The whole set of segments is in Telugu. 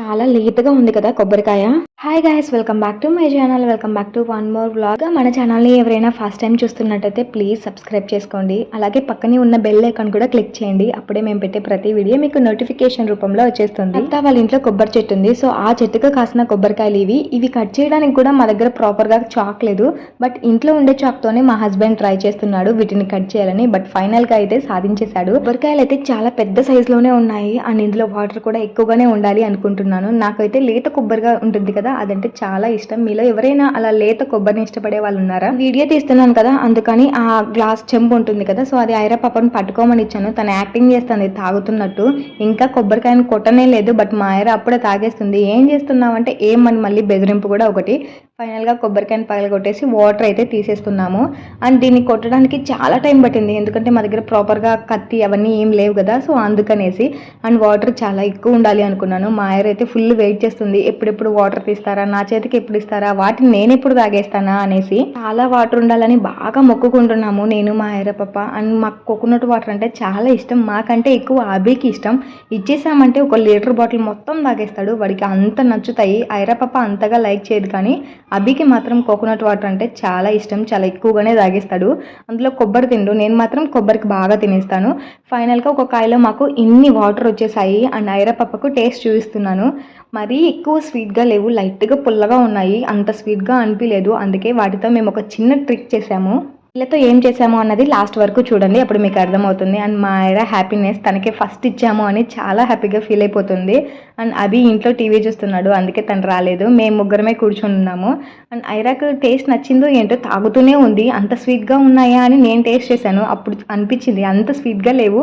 చాలా లేతగా ఉంది కదా కొబ్బరికాయ. Hi guys welcome back to my channel welcome back to one more vlog మన ఛానల్ని ఎవరైనా ఫస్ట్ టైం చూస్తున్నట్టయితే ప్లీజ్ సబ్స్క్రైబ్ చేసుకోండి. అలాగే పక్కనే ఉన్న బెల్ ఐకాన్ కూడా క్లిక్ చేయండి. అప్పుడే మేము పెట్టే ప్రతి వీడియో మీకు నోటిఫికేషన్ రూపంలో వచ్చేస్తుంది. అత్త వాళ్ళ ఇంట్లో కొబ్బరి చెట్టు ఉంది. సో ఆ చెట్టుకు కాసిన కొబ్బరికాయలు ఇవి. ఇవి కట్ చేయడానికి కూడా మా దగ్గర ప్రాపర్గా చాక్ లేదు. బట్ ఇంట్లో ఉండే చాక్తోనే మా హస్బెండ్ ట్రై చేస్తున్నాడు వీటిని కట్ చేయాలని. బట్ ఫైనల్గా అయితే సాధించేశాడు. కొబ్బరికాయలు అయితే చాలా పెద్ద సైజులోనే ఉన్నాయి. అండ్ ఇందులో వాటర్ కూడా ఎక్కువగానే ఉండాలి అనుకుంటున్నాను. నాకైతే లేత కొబ్బరిగా ఉంటుంది కదా అదంటే చాలా ఇష్టం. మీలో ఎవరైనా అలా లేత కొబ్బరిని ఇష్టపడే వాళ్ళు ఉన్నారా? వీడియో తీస్తున్నాను కదా అందుకని ఆ గ్లాస్ చెంబు ఉంటుంది కదా సో అది ఐరా పాపను పట్టుకోమని ఇచ్చాను. తను యాక్టింగ్ చేస్తుంది తాగుతున్నట్టు. ఇంకా కొబ్బరికాయను కొట్టనే లేదు బట్ మా ఐరా అప్పుడే తాగేస్తుంది. ఏం చేస్తున్నావంటే ఏమని మళ్ళీ బెదిరింపు కూడా ఒకటి. ఫైనల్గా కొబ్బరికాయను పగలగొట్టేసి వాటర్ అయితే తీసేస్తున్నాము. అండ్ దీన్ని కొట్టడానికి చాలా టైం పట్టింది. ఎందుకంటే మా దగ్గర ప్రాపర్గా కత్తి అవన్నీ ఏం లేవు కదా సో అందుకనేసి. అండ్ వాటర్ చాలా ఎక్కువ ఉండాలి అనుకున్నాను. మా ఆయర్ అయితే ఫుల్ వెయిట్ చేస్తుంది. ఎప్పుడెప్పుడు వాటర్ తీస్తారా నా చేతికి ఎప్పుడు ఇస్తారా వాటిని నేను ఎప్పుడు తాగేస్తానా అనేసి. చాలా వాటర్ ఉండాలని బాగా మొక్కుకుంటున్నాము నేను మా ఆయర పప్ప అండ్ మాకు కోకోనట్ వాటర్ అంటే చాలా ఇష్టం. మాకంటే ఎక్కువ అభికి ఇష్టం. ఇచ్చేసామంటే ఒక లీటర్ బాటిల్ మొత్తం తాగేస్తాడు. వాడికి అంత నచ్చుతాయి. ఐరా పప్ప అంతగా లైక్ చేయదు కానీ అభికి మాత్రం కోకోనట్ వాటర్ అంటే చాలా ఇష్టం. చాలా ఎక్కువగానే తాగేస్తాడు. అందులో కొబ్బరి తిండు. నేను మాత్రం కొబ్బరికి బాగా తినేస్తాను. ఫైనల్గా ఒక కాయలో మాకు ఇన్ని వాటర్ వచ్చేసాయి. అండ్ ఐరా పప్పకు టేస్ట్ చూపిస్తున్నాను. మరీ ఎక్కువ స్వీట్గా లేవు. లైట్గా పుల్లగా ఉన్నాయి. అంత స్వీట్గా అనిపించలేదు అందుకే వాటితో మేము ఒక చిన్న ట్రిక్ చేసాము. వీళ్ళతో ఏం చేసాము అన్నది లాస్ట్ వరకు చూడండి అప్పుడు మీకు అర్థమవుతుంది. అండ్ మా ఆయన హ్యాపీనెస్ తనకే ఫస్ట్ ఇచ్చాము అని చాలా హ్యాపీగా ఫీల్ అయిపోతుంది. అండ్ అభి ఇంట్లో టీవీ చూస్తున్నాడు అందుకే తను రాలేదు. మేము ముగ్గురమే కూర్చొని ఉన్నాము. అండ్ ఐరాకు టేస్ట్ నచ్చిందో ఏంటో తాగుతూనే ఉంది. అంత స్వీట్గా ఉన్నాయా అని నేను టేస్ట్ చేశాను. అప్పుడు అనిపించింది అంత స్వీట్గా లేవు.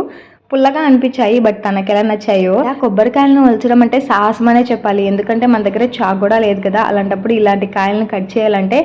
పుల్లగా అనిపించాయి బట్ తనకి ఎలా నచ్చాయో. ఆ కొబ్బరికాయలను వలచడం అంటే సాహసం అనే చెప్పాలి. ఎందుకంటే మన దగ్గర చాక్ కూడా లేదు కదా. అలాంటప్పుడు ఇలాంటి కాయలను కట్ చేయాలంటే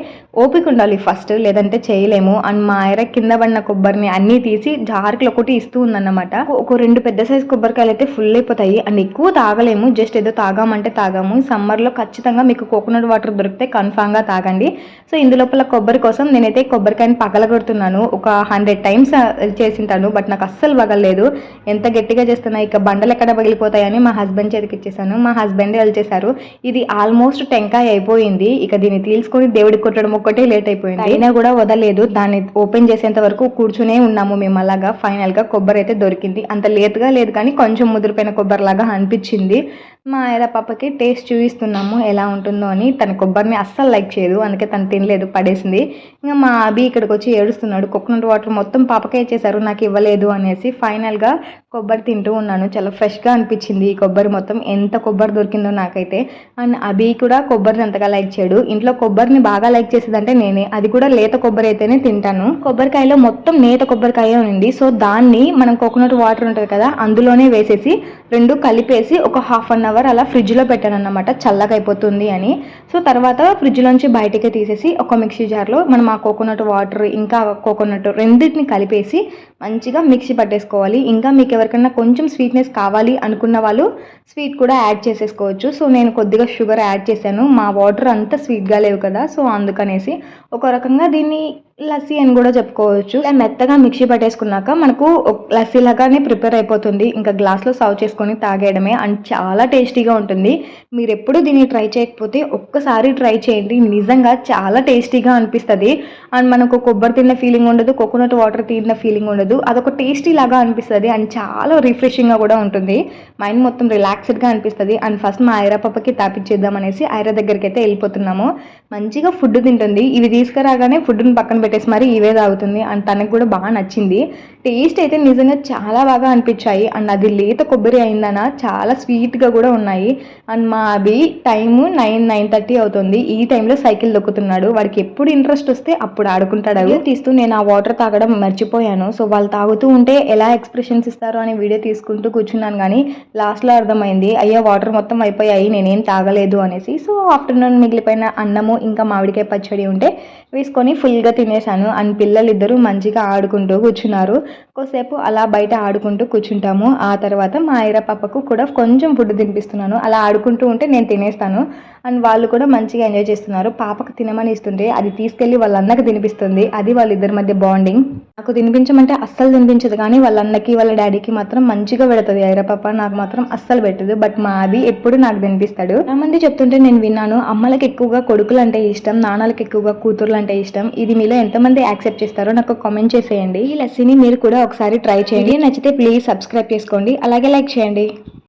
ఓపిక ఉండాలి ఫస్ట్ లేదంటే చేయలేము. అండ్ మా ఆయన కింద పడిన కొబ్బరిని అన్నీ తీసి జార్కులు ఒకటి ఇస్తూ ఉందన్నమాట. ఒక రెండు పెద్ద సైజ్ కొబ్బరికాయలు అయితే ఫుల్ అయిపోతాయి. అండ్ ఎక్కువ తాగలేము. జస్ట్ ఏదో తాగామంటే తాగాము. సమ్మర్లో ఖచ్చితంగా మీకు కోకోనట్ వాటర్ దొరికితే కన్ఫామ్గా తాగండి. సో ఇందులోపల కొబ్బరి కోసం నేనైతే కొబ్బరికాయని పగలగొడుతున్నాను. ఒక హండ్రెడ్ టైమ్స్ చేసింటాను. బట్ నాకు అస్సలు పగలలేదు ఎంత గట్టిగా చేస్తున్నా ఇక బండలు ఎక్కడ పగిలిపోతాయని మా హస్బెండ్ చేతికి ఇచ్చేసాను మా హస్బెండ్ చేశారు ఇది ఆల్మోస్ట్ టెంకాయ అయిపోయింది. ఇక దీన్ని తీసుకొని దేవుడికి కొట్టడం ఒక్కటే లేట్ అయిపోయింది. అయినా కూడా వదలేదు దాన్ని ఓపెన్ చేసేంత వరకు కూర్చునే ఉన్నాము మేము అలాగా. ఫైనల్గా కొబ్బరి అయితే దొరికింది. అంత లేతుగా లేదు కానీ కొంచెం ముదిరిపోయిన కొబ్బరి లాగా అనిపించింది. మా ఆయన పాపకి టేస్ట్ చూపిస్తున్నాము ఎలా ఉంటుందో అని. తన కొబ్బరిని అస్సలు లైక్ చేయదు అందుకే తను తినలేదు పడేసింది. ఇంకా మా అభి ఇక్కడికి వచ్చి ఏడుస్తున్నాడు కోకోనట్ వాటర్ మొత్తం పాపకే ఇచ్చేసారు నాకు ఇవ్వలేదు అనేసి ఫైనల్గా కొబ్బరి తింటూ ఉన్నాను. చాలా ఫ్రెష్గా అనిపించింది ఈ కొబ్బరి మొత్తం. ఎంత కొబ్బరి దొరికిందో నాకైతే. అండ్ అభి కూడా కొబ్బరిని అంతగా లైక్ చేయడు. ఇంట్లో కొబ్బరిని బాగా లైక్ చేసేదంటే నేనే. అది కూడా లేత కొబ్బరి అయితేనే తింటాను. కొబ్బరికాయలో మొత్తం నేత కొబ్బరికాయ ఉంది సో దాన్ని మనం కోకోనట్ వాటర్ ఉంటుంది కదా అందులోనే వేసేసి రెండు కలిపేసి ఒక హాఫ్ అన్ అవర్ అలా ఫ్రిడ్జ్లో పెట్టాను అనమాట చల్లగా అయిపోతుంది అని. సో తర్వాత ఫ్రిడ్జ్లోంచి బయటికి తీసేసి ఒక మిక్సీ జార్లో మనం ఆ కోకోనట్ వాటర్ ఇంకా కోకోనట్ రెండింటిని కలిపేసి మంచిగా మిక్సీ పట్టేసుకోవాలి. ఇంకా మీకు ఎవరికైనా కొంచెం స్వీట్నెస్ కావాలి అనుకున్న వాళ్ళు స్వీట్ కూడా యాడ్ చేసేసుకోవచ్చు. సో నేను కొద్దిగా షుగర్ యాడ్ చేశాను. మా వాటర్ అంత స్వీట్గా లేవు కదా. సో అందుకనేసి ఒక రకంగా దీన్ని లస్సీ అని కూడా చెప్పుకోవచ్చు. ఇలా మెత్తగా మిక్సీ పట్టేసుకున్నాక మనకు లస్సీ లాగానే ప్రిపేర్ అయిపోతుంది. ఇంకా గ్లాస్లో సర్వ్ చేసుకొని తాగేయడమే అండ్ చాలా టేస్టీగా ఉంటుంది. మీరు ఎప్పుడు దీన్ని ట్రై చేయకపోతే ఒక్కసారి ట్రై చేయండి. నిజంగా చాలా టేస్టీగా అనిపిస్తుంది. అండ్ మనకు కొబ్బరి తిన్న ఫీలింగ్ ఉండదు కోకోనట్ వాటర్ తిన్న ఫీలింగ్ ఉండదు. అదొక టేస్టీ లాగా అనిపిస్తుంది అండ్ చాలా రిఫ్రెషింగ్గా కూడా ఉంటుంది. మైండ్ మొత్తం రిలాక్స్డ్గా అనిపిస్తుంది. అండ్ ఫస్ట్ మా ఐరా పాపకి తాపిచ్చేద్దాం అనేసి ఐరా దగ్గరికి అయితే వెళ్ళిపోతున్నాము. మంచిగా ఫుడ్ తింటుంది. ఇవి తీసుకురాగానే ఫుడ్ని పక్కన పెట్టేసి మరి ఇవే తాగుతుంది అండ్ తనకు కూడా బాగా నచ్చింది. టేస్ట్ అయితే నిజంగా చాలా బాగా అనిపించాయి. అండ్ అది లేత కొబ్బరి అయిందన చాలా స్వీట్గా కూడా ఉన్నాయి. అండ్ మా అభి టైము నైన్ నైన్ థర్టీ అవుతుంది. ఈ టైంలో సైకిల్ దొక్కుతున్నాడు. వాడికి ఎప్పుడు ఇంట్రెస్ట్ వస్తే అప్పుడు ఆడుకుంటాడు. అవి తీస్తూ నేను ఆ వాటర్ తాగడం మర్చిపోయాను. సో వాళ్ళు తాగుతూ ఉంటే ఎలా ఎక్స్ప్రెషన్స్ ఇస్తారో అని వీడియో తీసుకుంటూ కూర్చున్నాను కానీ లాస్ట్లో అర్థమైంది. అయ్యో వాటర్ మొత్తం అయిపోయాయి నేనేం తాగలేదు అనేసి. సో ఆఫ్టర్నూన్ మిగిలిపోయిన అన్నము ఇంకా మామిడికాయ పచ్చడి ఉంటే వేసుకొని ఫుల్గా తినే తినేశాను. అండ్ పిల్లలు ఇద్దరు మంచిగా ఆడుకుంటూ కూర్చున్నారు. కొద్దిసేపు అలా బయట ఆడుకుంటూ కూర్చుంటాము. ఆ తర్వాత మా ఐరా పాపకు కూడా కొంచెం ఫుడ్ తినిపిస్తున్నాను. అలా ఆడుకుంటూ ఉంటే నేను తినేస్తాను. అండ్ వాళ్ళు కూడా మంచిగా ఎంజాయ్ చేస్తున్నారు. పాపకు తినమని ఇస్తుంటే అది తీసుకెళ్ళి వాళ్ళ అన్నకి తినిపిస్తుంది. అది వాళ్ళిద్దరి మధ్య బాండింగ్. నాకు తినిపించమంటే అస్సలు తినిపించదు. కానీ వాళ్ళ అన్నకి వాళ్ళ డాడీకి మాత్రం మంచిగా పెడుతుంది ఐరపాప నాకు మాత్రం అస్సలు పెట్టదు. బట్ మా అది ఎప్పుడు నాకు తినిపిస్తాడు. చాలా మంది చెప్తుంటే నేను విన్నాను. అమ్మలకి ఎక్కువగా కొడుకులు అంటే ఇష్టం నాన్నలకి ఎక్కువగా కూతుర్లు అంటే ఇష్టం. ఇది మీలో ఎంతమంది యాక్సెప్ట్ చేస్తారో నాకు కామెంట్ చేసేయండి. ఈ లస్సీని మీరు కూడా ఒకసారి ట్రై చేయండి. నచ్చితే ప్లీజ్ సబ్స్క్రైబ్ చేసుకోండి. అలాగే లైక్ చేయండి.